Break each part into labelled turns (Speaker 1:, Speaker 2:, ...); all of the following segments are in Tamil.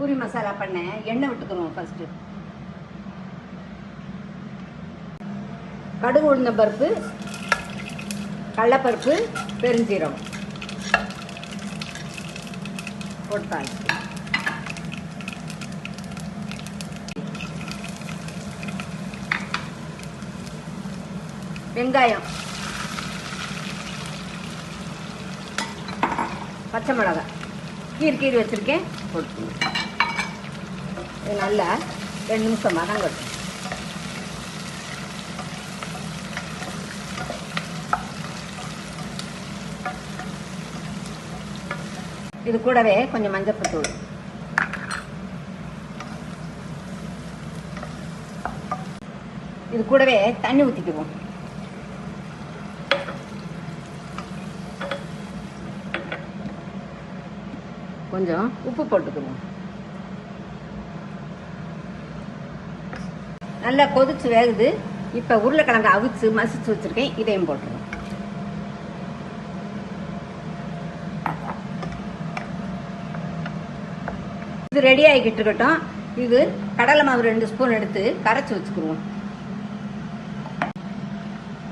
Speaker 1: பூரி மசாலா பண்ண எண்ணெய் விட்டுக்கிறோம் ஃபஸ்ட்டு கடுகு உளுந்த பருப்பு கடலப்பருப்பு பெருஞ்சீரகம். போட்டாங்க வெங்காயம். பச்சை மிளகாய். கீர் கீர் வச்சுருக்கேன். போட்டு இது நல்லா ரெண்டு நிமிஷம் வதங்கட்டும் இது கூடவே கொஞ்சம் மஞ்சள் தூள். இது கூடவே தண்ணி ஊற்றிக்குவோம் கொஞ்சம் உப்பு போட்டுக்குவோம். நல்லா கொதிச்சு வேகுது. இப்போ உருளைக்கிழங்கு அவிச்சு மசிச்சு வச்சுருக்கேன். இதையும் போட்டுருவோம். இது ரெடி ஆகிக்கிட்டு இருக்கட்டும். இது கடலை மாவு ரெண்டு ஸ்பூன் எடுத்து கரைச்சி வச்சுக்குருவோம்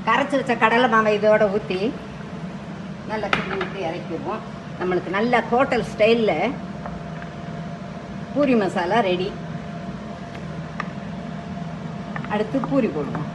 Speaker 1: கரைச்சி வச்ச கடலை மாவை இதோட ஊற்றி நல்லா கிண்டி ஊற்றி இறக்கிடுவோம். நம்மளுக்கு நல்ல ஹோட்டல் ஸ்டைலில் பூரி மசாலா ரெடி അടുത്ത് പൂരി കൊടുക്കും.